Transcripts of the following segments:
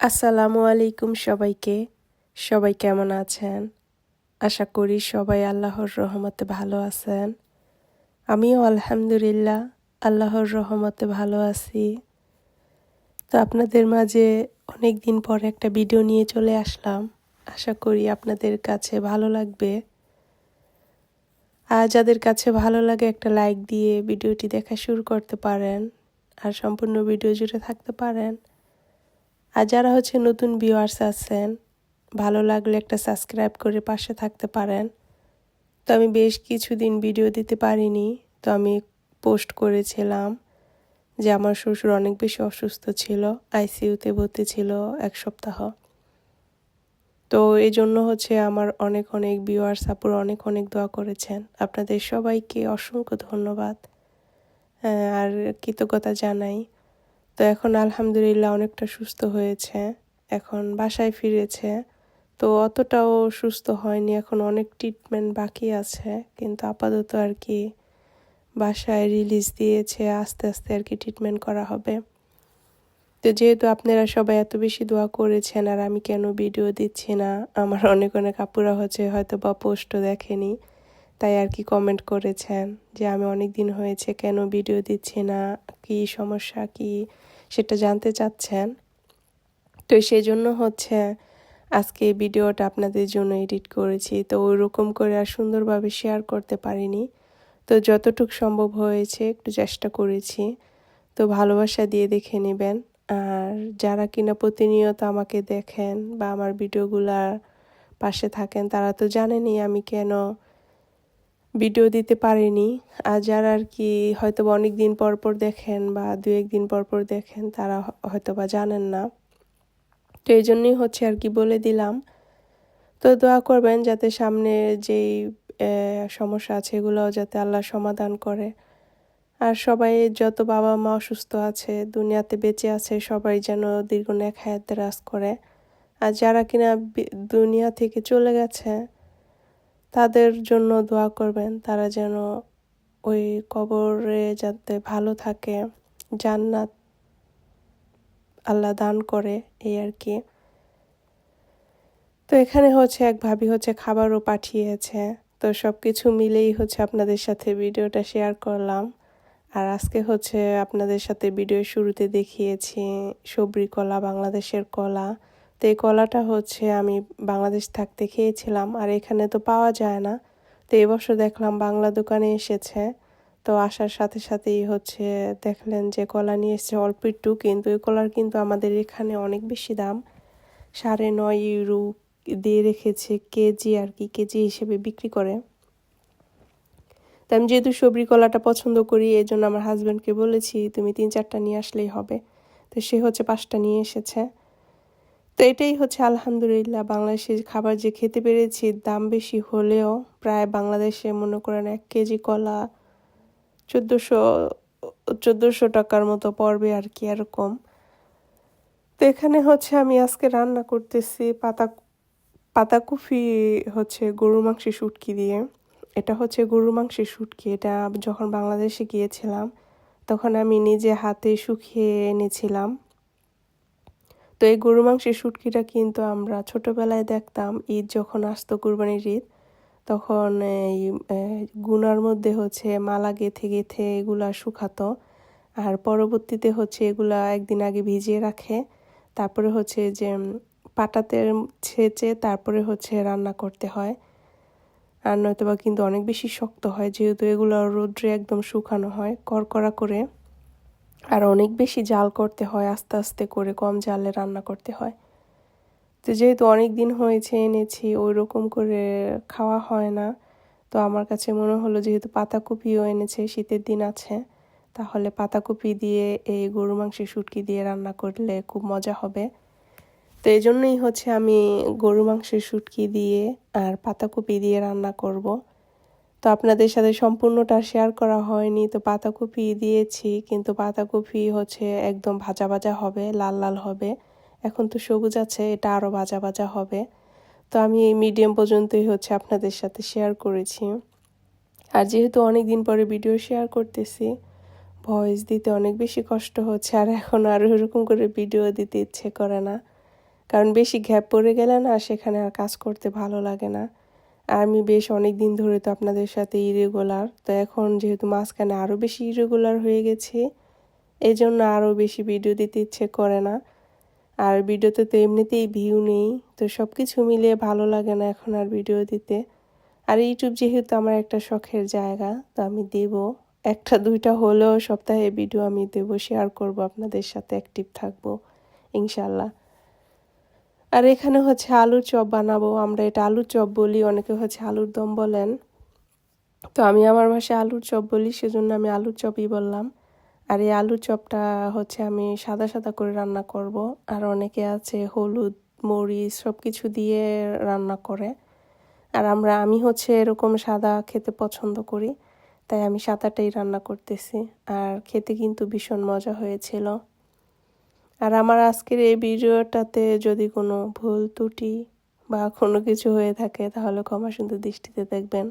আসসালামু আলাইকুম সবাইকে। সবাই কেমন আছেন? আশা করি সবাই আল্লাহর রহমতে ভালো আছেন। আমিও আলহামদুলিল্লাহ আল্লাহর রহমতে ভালো আছি। তো আপনাদের মাঝে অনেক দিন পর একটা ভিডিও নিয়ে চলে আসলাম। আশা করি আপনাদের কাছে ভালো লাগবে। আর যাদের কাছে ভালো লাগে একটা লাইক দিয়ে ভিডিওটি দেখা শুরু করতে পারেন। আর সম্পূর্ণ ভিডিও জুড়ে থাকতে পারেন। আর যারা হচ্ছে নতুন ভিউয়ার্স আছেন, ভালো লাগলে একটা সাবস্ক্রাইব করে পাশে থাকতে পারেন। তো আমি বেশ কিছুদিন ভিডিও দিতে পারিনি, তো আমি পোস্ট করেছিলাম যে আমার শ্বশুর অনেক বেশি অসুস্থ ছিল আইসিইউতে ভর্তি ছিল এক সপ্তাহ। তো এই জন্য হচ্ছে আমার অনেক অনেক ভিউয়ার্স আপুর অনেক অনেক দোয়া করেছেন। আপনাদের সবাইকে অসংখ্য ধন্যবাদ। আর কৃতজ্ঞতা জানাই। তো এখন আলহামদুলিল্লাহ অনেকটা সুস্থ হয়েছে। এখন বাসায় ফিরেছে। তো অতটাও সুস্থ হয়নি, এখন অনেক ট্রিটমেন্ট বাকি আছে। কিন্তু আপাতত আর কি বাসায় রিলিজ দিয়েছে, আস্তে আস্তে আর কি ট্রিটমেন্ট করা হবে। তো যেহেতু আপনারা সবাই এত বেশি দোয়া করেছেন আর আমি কেন ভিডিও দিচ্ছি না, আমার অনেক অনেক আপুরা হচ্ছে হয়তো বা পোস্টও দেখেনি। তাই আর কি কমেন্ট করেছেন যে আমি অনেক দিন হয়েছে কেন ভিডিও দিচ্ছি না, কি সমস্যা, কি সেটা জানতে চাচ্ছেন। তো সেই জন্য হচ্ছে আজকে এই ভিডিওটা আপনাদের জন্য এডিট করেছি। তো ওই রকম করে আর সুন্দরভাবে শেয়ার করতে পারিনি। তো যতটুক সম্ভব হয়েছে একটু চেষ্টা করেছি। তো ভালোবাসা দিয়ে দেখে নেবেন। আর যারা কিনা প্রতিনিয়ত আমাকে দেখেন বা আমার ভিডিওগুলার পাশে থাকেন, তারা তো জানেনই আমি কেন ভিডিও দিতে পারিনি। আর যারা আর কি হয়তো বা অনেক দিন পর পর দেখেন বা দু একদিন পর পর দেখেন, তারা হয়তো বা জানেন না। তো এই জন্যই হচ্ছে আর কি বলে দিলাম। তো দোয়া করবেন যাতে সামনে যেই সমস্যা আছে এগুলোও যাতে আল্লাহ সমাধান করে। আর সবাই যত বাবা মা অসুস্থ আছে, দুনিয়াতে বেঁচে আছে, সবাই যেন দীর্ঘ এক হায়াতে রাজ করে। আর যারা কিনা দুনিয়া থেকে চলে গেছে তাদের জন্য দোয়া করবেন। তারা যেন ওই কবরে যাতে ভালো থাকে, জান্নাত আল্লাহ দান করে, এই আর কি। তো এখানে হচ্ছে এক ভাবি হচ্ছে খাবারও পাঠিয়েছে। তো সব কিছু মিলেই হচ্ছে আপনাদের সাথে ভিডিওটা শেয়ার করলাম। আর আজকে হচ্ছে আপনাদের সাথে ভিডিও শুরুতে দেখিয়েছি, সবরি কলা, বাংলাদেশের কলা। তো এই কলাটা হচ্ছে আমি বাংলাদেশ থাকতে খেয়েছিলাম, আর এখানে তো পাওয়া যায় না। তো এবছর দেখলাম বাংলা দোকানে এসেছে। তো আসার সাথে সাথেই হচ্ছে দেখলেন যে কলা নিয়ে এসছে অল্প একটু, কিন্তু এই কলার কিন্তু আমাদের এখানে অনেক বেশি দাম। সাড়ে নয় ইউরো দিয়ে রেখেছে কেজি আর কি, কেজি হিসেবে বিক্রি করে। তো আমি যেহেতু সবরি কলাটা পছন্দ করি এই জন্য আমার হাজব্যান্ডকে বলেছি, তুমি তিন চারটা নিয়ে আসলেই হবে। তো সে হচ্ছে পাঁচটা নিয়ে এসেছে। তো এটাই হচ্ছে আলহামদুলিল্লাহ, বাংলাদেশে খাবার যে খেতে পেরেছি, দাম বেশি হলেও প্রায় বাংলাদেশে মনে করেন এক কেজি কলা চোদ্দোশো চোদ্দোশো টাকার মতো পড়বে আর কি এরকম। তো এখানে হচ্ছে আমি আজকে রান্না করতেছি পাতা পাতাকপি হচ্ছে গরুর মাংসের শুটকি দিয়ে। এটা হচ্ছে গরুর মাংসের শুটকি, এটা যখন বাংলাদেশে গিয়েছিলাম তখন আমি নিজে হাতে শুকিয়ে এনেছিলাম। তো এই গরু মাংসের শুটকিটা কিন্তু আমরা ছোটোবেলায় দেখতাম ঈদ যখন আসতো কুরবানির ঈদ, তখন এই গুনার মধ্যে হচ্ছে মালা গেথে গেথে এগুলা শুকাতো। আর পরবর্তীতে হচ্ছে এগুলা একদিন আগে ভিজিয়ে রাখে, তারপরে হচ্ছে যে পাটাতে ছেঁচে তারপরে হচ্ছে রান্না করতে হয়। আর নয়তোবা কিন্তু অনেক বেশি শক্ত হয়, যেহেতু এগুলো রোদ্রে একদম শুকানো হয় করকরা করে। আর অনেক বেশি জাল করতে হয়, আস্তে আস্তে করে কম জালে রান্না করতে হয়। তো যেহেতু অনেক দিন হয়েছে, এনেছি ওই রকম করে খাওয়া হয় না, তো আমার কাছে মনে হলো যেহেতু পাতাকপিও এনেছে, শীতের দিন আছে, তাহলে পাতাকপি দিয়ে এই গরু মাংসের শুটকি দিয়ে রান্না করলে খুব মজা হবে। তো এই জন্যই হচ্ছে আমি গরু মাংসের শুটকি দিয়ে আর পাতাকপি দিয়ে রান্না করব। তো আপনাদের সাথে সম্পূর্ণটা শেয়ার করা হয়নি। তো পাতাকপি দিয়েছি, কিন্তু পাতাকপি হচ্ছে একদম ভাজা ভাজা হবে, লাল লাল হবে। এখন তো সবুজ আছে, এটা আরও ভাজা ভাজা হবে। তো আমি এই মিডিয়াম পর্যন্তই হচ্ছে আপনাদের সাথে শেয়ার করেছি। আর যেহেতু অনেক দিন পরে ভিডিও শেয়ার করতেছি ভয়েস দিতে অনেক বেশি কষ্ট হচ্ছে, আর এখন আর ওরকম করে ভিডিও দিতে ইচ্ছে করে না। কারণ বেশি গ্যাপ পড়ে গেলে না, সেখানে আর কাজ করতে ভালো লাগে না। আমি বেশ অনেক দিন ধরে তো আপনাদের সাথে ইরেগুলার তো এখন যেহেতু মাঝখানে আরও বেশি ইরেগুলার হয়ে গেছি এই জন্য আরও বেশি ভিডিও দিতে ইচ্ছে করে না। আর ভিডিওতে তো এমনিতেই ভিউ নেই, তো সব কিছু মিলিয়ে ভালো লাগে না এখন আর ভিডিও দিতে। আর ইউটিউব যেহেতু আমার একটা শখের জায়গা, তো আমি দেব। একটা দুইটা হলেও সপ্তাহে ভিডিও আমি দেবো শেয়ার করব, আপনাদের সাথে অ্যাক্টিভ থাকব ইনশাল্লাহ আর এখানে হচ্ছে আলুর চপ বানাবো, আমরা এটা আলুর চপ বলি, অনেকে হচ্ছে আলুর দম বলেন। তো আমি আমার ভাষায় আলুর চপ বলি, সেজন্য আমি আলুর চপই বললাম। আর এই আলুর চপটা হচ্ছে আমি সাদা সাদা করে রান্না করব, আর অনেকে আছে হলুদ, মরিচ সব কিছু দিয়ে রান্না করে। আর আমরা, আমি হচ্ছে এরকম সাদা খেতে পছন্দ করি, তাই আমি সাদাটাই রান্না করতেছি। আর খেতে কিন্তু ভীষণ মজা হয়েছিল। আর আমার আজকের এই ভিডিওটাতে যদি কোনো ভুল, ত্রুটি বা কোনো কিছু হয়ে থাকে, তাহলে ক্ষমা সুন্দর দৃষ্টিতে দেখবেন।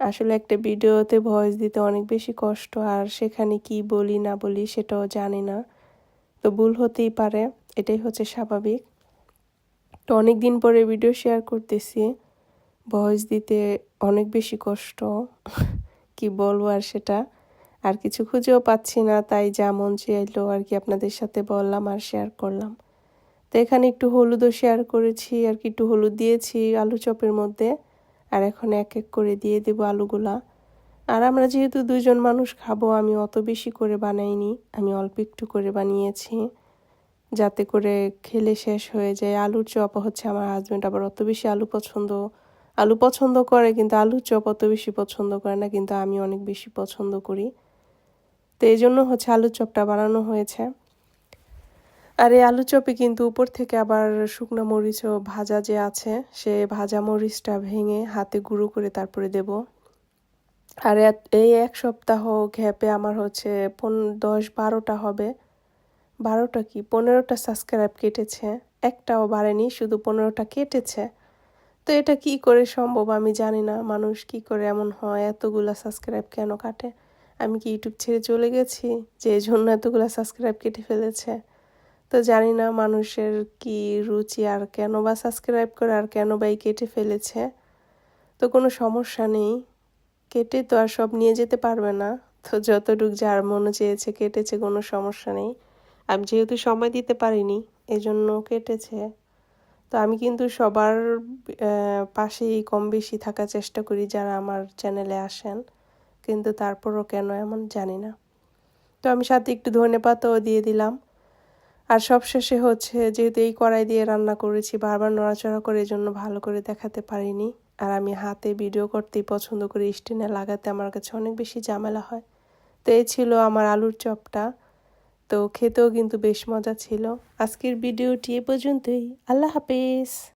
আসলে একটা ভিডিওতে ভয়েস দিতে অনেক বেশি কষ্ট, আর সেখানে কি বলি, না বলি সেটাও জানি না। তো ভুল হতেই পারে, এটাই হচ্ছে স্বাভাবিক। তো অনেক দিন পরে ভিডিও শেয়ার করতেছি, ভয়েস দিতে অনেক বেশি কষ্ট, কি বলব আর সেটা। আর কিছু খুঁজেও পাচ্ছি না, তাই যেমন চাইলো আর কি আপনাদের সাথে বললাম আর শেয়ার করলাম। তো এখানে একটু হলুদও শেয়ার করেছি, আর কি একটু হলুদ দিয়েছি আলু চপের মধ্যে। আর এখন এক এক করে দিয়ে দেবো আলুগুলা। আর আমরা যেহেতু দুজন মানুষ খাব, আমি অত বেশি করে বানাইনি, আমি অল্প একটু করে বানিয়েছি। যাতে করে খেলে শেষ হয়ে যায়। আলুর চপ হচ্ছে আমার হাজব্যান্ড আবার অত বেশি আলু পছন্দ আলু পছন্দ করে, কিন্তু আলুর চপ অত বেশি পছন্দ করে না, কিন্তু আমি অনেক বেশি পছন্দ করি। তো এই জন্য হচ্ছে আলুর চপটা বানানো হয়েছে। আর এই আলু চপে কিন্তু উপর থেকে আবার শুকনো মরিচও ভাজা যে আছে, সে ভাজা মরিচটা ভেঙে হাতে গুঁড়ো করে তারপরে দেব। আর এই এক সপ্তাহ ঘ্যাপে আমার হচ্ছে পন দশ বারোটা হবে। বারোটা কি? পনেরোটা সাবস্ক্রাইব কেটেছে। একটাও বাড়েনি, শুধু পনেরোটা কেটেছে। তো এটা কি করে সম্ভব আমি জানি না। মানুষ কি করে এমন হয়? এতগুলা সাবস্ক্রাইব কেন কাটে? আমি কি ইউটিউব ছেড়ে চলে গেছি? যে জন্য এতগুলা সাবস্ক্রাইব কেটে ফেলেছে। তো জানি না মানুষের কি রুচি আর কেন বা সাবস্ক্রাইব করে আর কেন বা এই কেটে ফেলেছে। তো কোনো সমস্যা নেই। কেটে তো আর সব নিয়ে যেতে পারবে না। তো যতটুক যার মনে চেয়েছে কেটেছে কোনো সমস্যা নেই। আমি যেহেতু সময় দিতে পারিনি, এজন্য কেটেছে। তো আমি কিন্তু সবার পাশেই কম বেশি থাকার চেষ্টা করি যারা আমার চ্যানেলে আসেন। কিন্তু তারপরও কেন এমন জানি না। তো আমি সাথে একটু ধনে পাতাও দিয়ে দিলাম। আর সবশেষে হচ্ছে যেহেতু এই কড়াই দিয়ে রান্না করেছি, বারবার নড়াচড়া করে জন্য ভালো করে দেখাতে পারিনি। আর আমি হাতে ভিডিও করতেই পছন্দ করি, স্টেনে লাগাতে আমার কাছে অনেক বেশি ঝামেলা হয়। তো এই ছিল আমার আলুর চপটা। তো খেতেও কিন্তু বেশ মজা ছিল। আজকের ভিডিওটি এ পর্যন্তই। আল্লাহ হাফেজ।